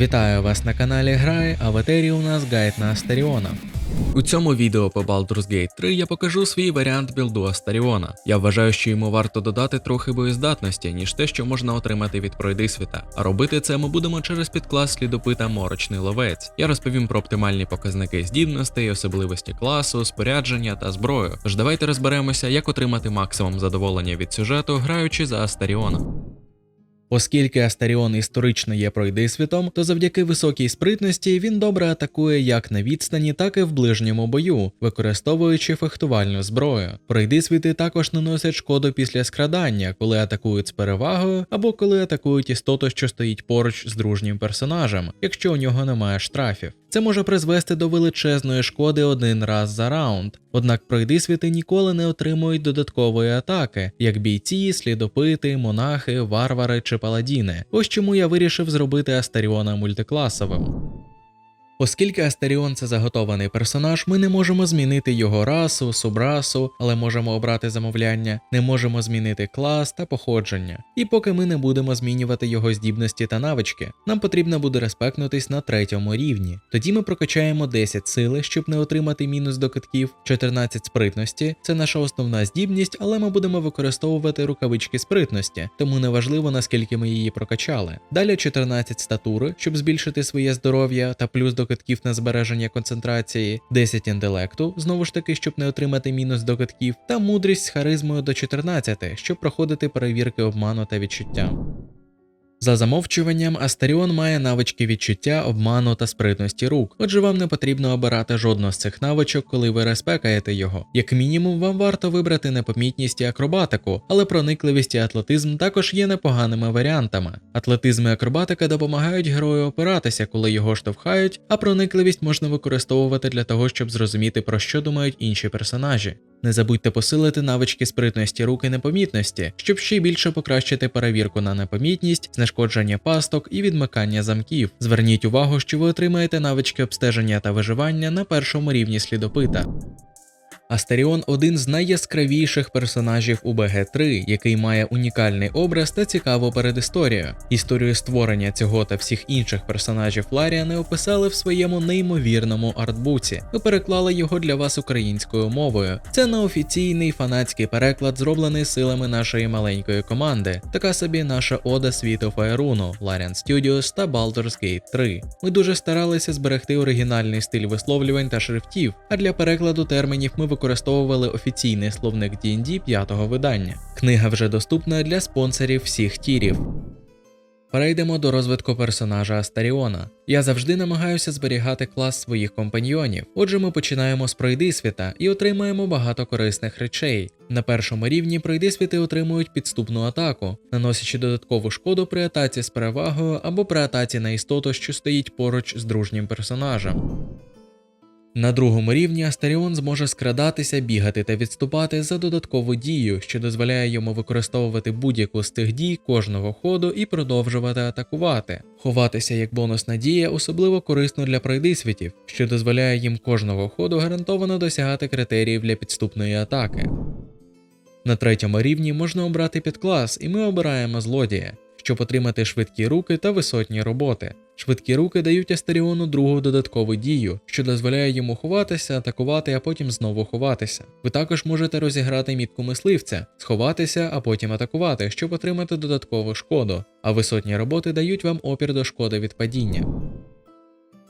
Вітаю вас на каналі Грай, а в етері у нас гайд на Астеріона. У цьому відео по Baldur's Gate 3 я покажу свій варіант білду Астаріона. Я вважаю, що йому варто додати трохи боєздатності, ніж те, що можна отримати від пройдисвіта. А робити це ми будемо через підклас слідопита Морочний ловець. Я розповім про оптимальні показники здібностей, особливості класу, спорядження та зброю. Тож давайте розберемося, як отримати максимум задоволення від сюжету, граючи за Астаріона. Оскільки Астаріон історично є пройдисвітом, то завдяки високій спритності він добре атакує як на відстані, так і в ближньому бою, використовуючи фехтувальну зброю. Пройдисвіти також наносять шкоду після скрадання, коли атакують з перевагою, або коли атакують істоту, що стоїть поруч з дружнім персонажем, якщо у нього немає штрафів. Це може призвести до величезної шкоди один раз за раунд. Однак пройдисвіти ніколи не отримують додаткової атаки, як бійці, слідопити, монахи, варвари чи паладіни. Ось чому я вирішив зробити Астаріона мультикласовим. Оскільки Астеріон це заготований персонаж, ми не можемо змінити його расу, субрасу, але можемо обрати замовляння, не можемо змінити клас та походження. І поки ми не будемо змінювати його здібності та навички, нам потрібно буде респектнутись на третьому рівні. Тоді ми прокачаємо 10 сили, щоб не отримати мінус до китків, 14 спритності це наша основна здібність, але ми будемо використовувати рукавички спритності, тому неважливо наскільки ми її прокачали. Далі 14 статури, щоб збільшити своє здоров'я та плюс до китків на збереження концентрації, 10 інтелекту, знову ж таки, щоб не отримати мінус до катків, та мудрість з харизмою до 14, щоб проходити перевірки обману та відчуття. За замовчуванням, Астаріон має навички відчуття, обману та спритності рук, отже, вам не потрібно обирати жодну з цих навичок, коли ви респекаєте його. Як мінімум, вам варто вибрати непомітність і акробатику, але проникливість і атлетизм також є непоганими варіантами. Атлетизм і акробатика допомагають герою опиратися, коли його штовхають, а проникливість можна використовувати для того, щоб зрозуміти про що думають інші персонажі. Не забудьте посилити навички спритності рук і непомітності, щоб ще більше покращити перевірку на непомітність, знешкодження пасток і відмикання замків. Зверніть увагу, що ви отримаєте навички обстеження та виживання на першому рівні слідопита. Астеріон один з найяскравіших персонажів у БГ3, який має унікальний образ та цікаву передісторію. Історію створення цього та всіх інших персонажів Ларіани описали в своєму неймовірному артбуці. Ми переклали його для вас українською мовою. Це неофіційний фанатський переклад, зроблений силами нашої маленької команди. Така собі наша ода світу Фаеруну, Larian Studios та Baldur's Gate 3. Ми дуже старалися зберегти оригінальний стиль висловлювань та шрифтів, а для перекладу термінів ми використовували офіційний словник D&D п'ятого видання. Книга вже доступна для спонсорів всіх тірів. Перейдемо до розвитку персонажа Астаріона. Я завжди намагаюся зберігати клас своїх компаньйонів. Отже, ми починаємо з пройдисвіта і отримаємо багато корисних речей. На першому рівні пройдисвіти отримують підступну атаку, наносячи додаткову шкоду при атаці з перевагою або при атаці на істоту, що стоїть поруч з дружнім персонажем. На другому рівні Астаріон зможе скрадатися, бігати та відступати за додаткову дію, що дозволяє йому використовувати будь-яку з цих дій кожного ходу і продовжувати атакувати. Ховатися як бонусна дія особливо корисно для пройдисвітів, що дозволяє їм кожного ходу гарантовано досягати критеріїв для підступної атаки. На третьому рівні можна обрати підклас, і ми обираємо злодія, щоб отримати швидкі руки та висотні роботи. Швидкі руки дають Астеріону другу додаткову дію, що дозволяє йому ховатися, атакувати, а потім знову ховатися. Ви також можете розіграти мітку мисливця, сховатися, а потім атакувати, щоб отримати додаткову шкоду. А висотні роботи дають вам опір до шкоди від падіння.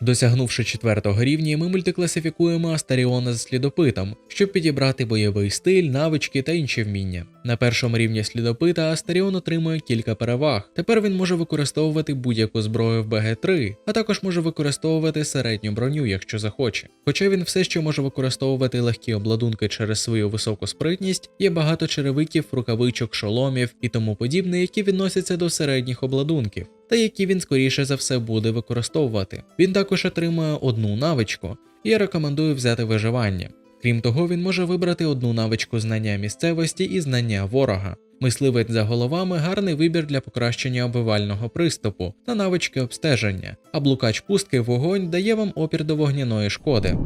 Досягнувши четвертого рівня, ми мультикласифікуємо Астаріона з слідопитом, щоб підібрати бойовий стиль, навички та інші вміння. На першому рівні слідопита Астаріон отримує кілька переваг. Тепер він може використовувати будь-яку зброю в БГ3, а також може використовувати середню броню, якщо захоче. Хоча він все ще може використовувати легкі обладунки через свою високу спритність, є багато черевиків, рукавичок, шоломів і тому подібне, які відносяться до середніх обладунків та які він скоріше за все буде використовувати. Він також отримує одну навичку, і я рекомендую взяти виживання. Крім того, він може вибрати одну навичку знання місцевості і знання ворога. Мисливець за головами гарний вибір для покращення обивального приступу та навички обстеження, а блукач пустки вогонь дає вам опір до вогняної шкоди.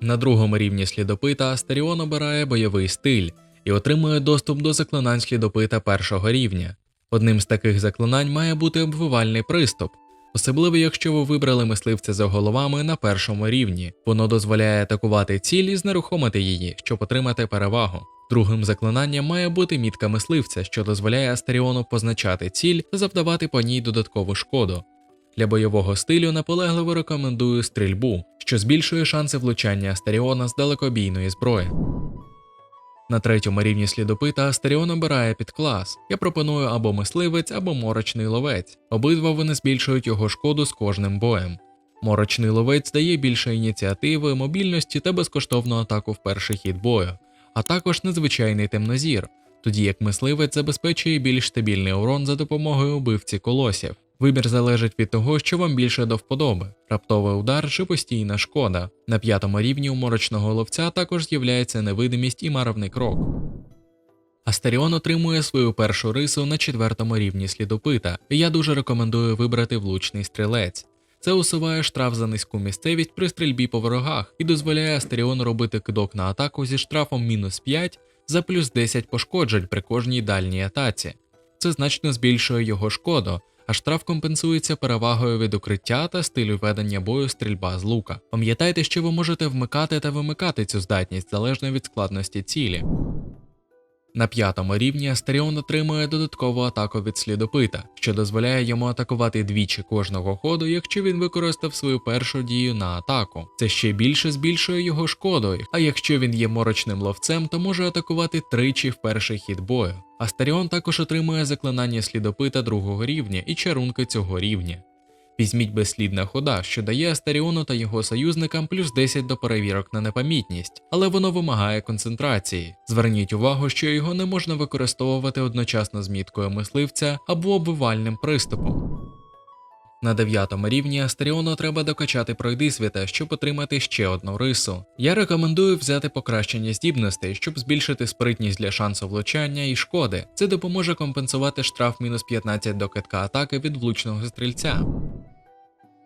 На другому рівні слідопита Астеріон обирає бойовий стиль і отримує доступ до заклинань слідопита першого рівня. Одним з таких заклинань має бути обвивальний приступ. Особливо, якщо ви вибрали мисливця за головами на першому рівні, воно дозволяє атакувати ціль і знерухомити її, щоб отримати перевагу. Другим заклинанням має бути мітка мисливця, що дозволяє Астеріону позначати ціль та завдавати по ній додаткову шкоду. Для бойового стилю наполегливо рекомендую стрільбу, що збільшує шанси влучання Астеріона з далекобійної зброї. На третьому рівні слідопита Астеріон обирає підклас. Я пропоную або мисливець, або морочний ловець. Обидва вони збільшують його шкоду з кожним боєм. Морочний ловець дає більше ініціативи, мобільності та безкоштовну атаку в перший хід бою, а також незвичайний темнозір, тоді як мисливець забезпечує більш стабільний урон за допомогою убивці колосів. Вибір залежить від того, що вам більше до вподоби: раптовий удар чи постійна шкода. На п'ятому рівні у морочного ловця також з'являється невидимість і маревний крок. Астеріон отримує свою першу рису на четвертому рівні слідопита, і я дуже рекомендую вибрати влучний стрілець. Це усуває штраф за низьку місцевість при стрільбі по ворогах і дозволяє Астеріону робити кидок на атаку зі штрафом мінус 5 за плюс 10 пошкоджень при кожній дальній атаці. Це значно збільшує його шкоду, а штраф компенсується перевагою від укриття та стилю ведення бою стрільба з лука. Пам'ятайте, що ви можете вмикати та вимикати цю здатність залежно від складності цілі. На п'ятому рівні Астеріон отримує додаткову атаку від слідопита, що дозволяє йому атакувати двічі кожного ходу, якщо він використав свою першу дію на атаку. Це ще більше збільшує його шкоду, а якщо він є морочним ловцем, то може атакувати тричі в перший хід бою. Астеріон також отримує заклинання слідопита другого рівня і чарунки цього рівня. Візьміть безслідна хода, що дає Астаріону та його союзникам плюс 10 до перевірок на непомітність, але воно вимагає концентрації. Зверніть увагу, що його не можна використовувати одночасно з міткою мисливця або обвивальним приступом. На дев'ятому рівні Астеріону треба докачати пройдисвіта, щоб отримати ще одну рису. Я рекомендую взяти покращення здібностей, щоб збільшити спритність для шансу влучання і шкоди. Це допоможе компенсувати штраф мінус 15 до китка атаки від влучного стрільця.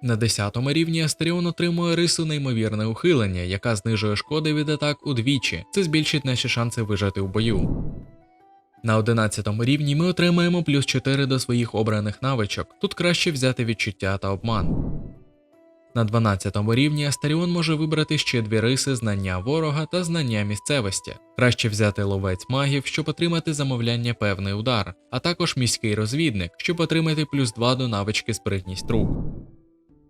На 10 рівні Астеріон отримує рису неймовірне ухилення, яка знижує шкоди від атак удвічі. Це збільшить наші шанси вижити в бою. На 11 рівні ми отримаємо плюс 4 до своїх обраних навичок. Тут краще взяти відчуття та обман. На 12 рівні Астаріон може вибрати ще дві риси знання ворога та знання місцевості. Краще взяти ловець магів, щоб отримати замовляння певний удар, а також міський розвідник, щоб отримати плюс 2 до навички спритність рук.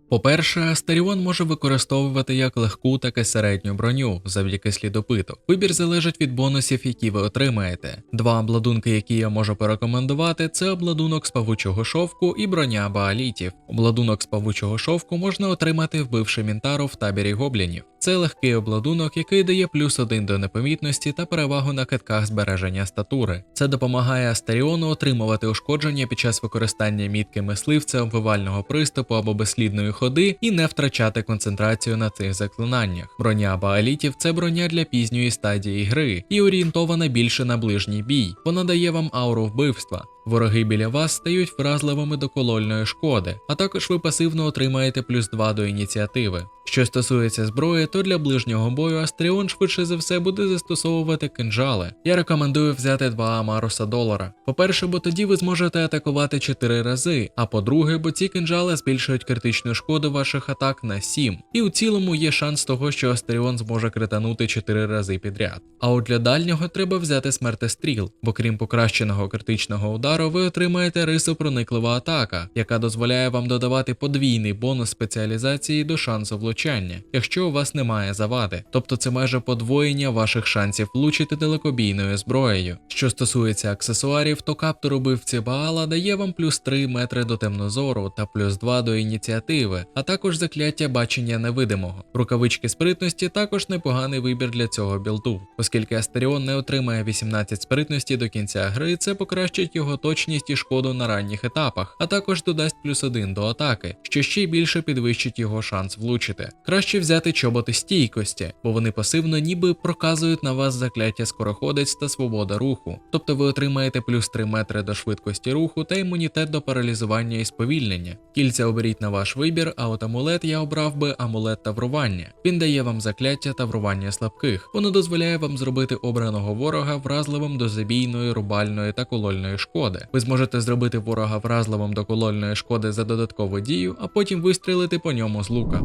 По-перше, Астаріон може використовувати як легку, так і середню броню завдяки слідопиту. Вибір залежить від бонусів, які ви отримаєте. Два обладунки, які я можу порекомендувати, це обладунок з павучого шовку і броня баалітів. Обладунок з павучого шовку можна отримати, вбивши мінтару в табірі гоблінів. Це легкий обладунок, який дає плюс один до непомітності та перевагу на китках збереження статури. Це допомагає Астаріону отримувати ушкодження під час використання мітки мисливця, обвивального приступу або безслідної ходи і не втрачати концентрацію на цих заклинаннях. Броня баалітів це броня для пізньої стадії гри і орієнтована більше на ближній бій. Вона дає вам ауру вбивства. Вороги біля вас стають вразливими до колольної шкоди, а також ви пасивно отримаєте плюс 2 до ініціативи. Що стосується зброї, то для ближнього бою Астріон швидше за все буде застосовувати кинжали. Я рекомендую взяти два Амаруса долара. По-перше, бо тоді ви зможете атакувати 4 рази, а по-друге, бо ці кинжали збільшують критичну шкоду ваших атак на 7. І у цілому є шанс того, що Астеріон зможе кританути 4 рази підряд. А от для дальнього треба взяти смертестріл, бо крім покращеного критичного удару, ви отримаєте рису прониклива атака, яка дозволяє вам додавати подвійний бонус спеціалізації до шансу влучання, якщо у вас немає завади. Тобто це майже подвоєння ваших шансів влучити далекобійною зброєю. Що стосується аксесуарів, то каптур убивці Баала дає вам плюс 3 метри до темнозору та плюс 2 до ініціативи, а також закляття бачення невидимого. Рукавички спритності також непоганий вибір для цього білду, оскільки Астеріон не отримає 18 спритності до кінця гри, це покращить його точність і шкоду на ранніх етапах, а також додасть плюс 1 до атаки, що ще й більше підвищить його шанс влучити. Краще взяти чоботи стійкості, бо вони пасивно ніби проказують на вас закляття скороходець та свобода руху, тобто ви отримаєте плюс 3 метри до швидкості руху та імунітет до паралізування і сповільнення. Кільця оберіть на ваш вибір, а от амулет я обрав би амулет таврування. Він дає вам закляття таврування слабких. Воно дозволяє вам зробити обраного ворога вразливим до забійної, рубальної та колольної шкоди. Шкоди. Ви зможете зробити ворога вразливим до колольної шкоди за додаткову дію, а потім вистрілити по ньому з лука.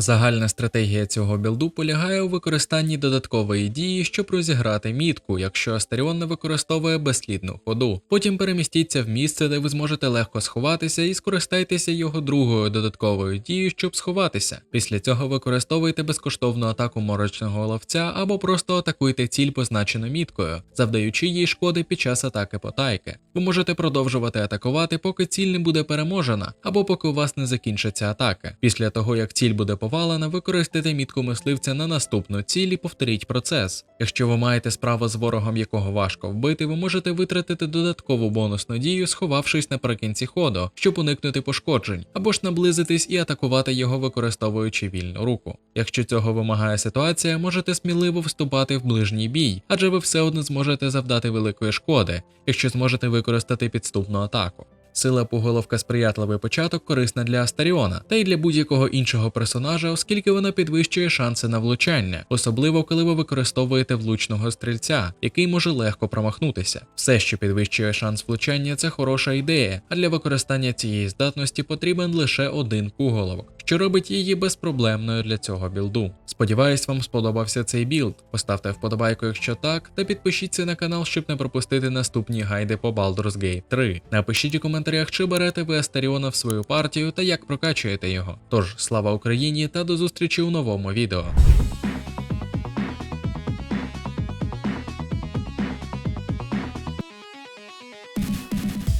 Загальна стратегія цього білду полягає у використанні додаткової дії, щоб розіграти мітку, якщо Астеріон не використовує безслідну ходу. Потім перемістіться в місце, де ви зможете легко сховатися, і скористайтеся його другою додатковою дією, щоб сховатися. Після цього використовуйте безкоштовну атаку морочного ловця або просто атакуйте ціль, позначену міткою, завдаючи їй шкоди під час атаки потайки. Ви можете продовжувати атакувати, поки ціль не буде переможена, або поки у вас не закінчаться атаки. Після того, як ціль буде повалена, використайте мітку мисливця на наступну ціль і повторіть процес. Якщо ви маєте справу з ворогом, якого важко вбити, ви можете витратити додаткову бонусну дію, сховавшись наприкінці ходу, щоб уникнути пошкоджень, або ж наблизитись і атакувати його, використовуючи вільну руку. Якщо цього вимагає ситуація, можете сміливо вступати в ближній бій, адже ви все одно зможете завдати великої шкоди, якщо зможете використати підступну атаку. Сила поголовка сприятливий початок корисна для Астаріона та й для будь-якого іншого персонажа, оскільки вона підвищує шанси на влучання, особливо коли ви використовуєте влучного стрільця, який може легко промахнутися. Все, що підвищує шанс влучання, це хороша ідея, а для використання цієї здатності потрібен лише один пуголовок, що робить її безпроблемною для цього білду. Сподіваюсь, вам сподобався цей білд. Поставте вподобайку, якщо так, та підпишіться на канал, щоб не пропустити наступні гайди по Baldur's Gate 3. Напишіть у коментарях, чи берете ви Астаріона в свою партію та як прокачуєте його. Тож, слава Україні та до зустрічі у новому відео.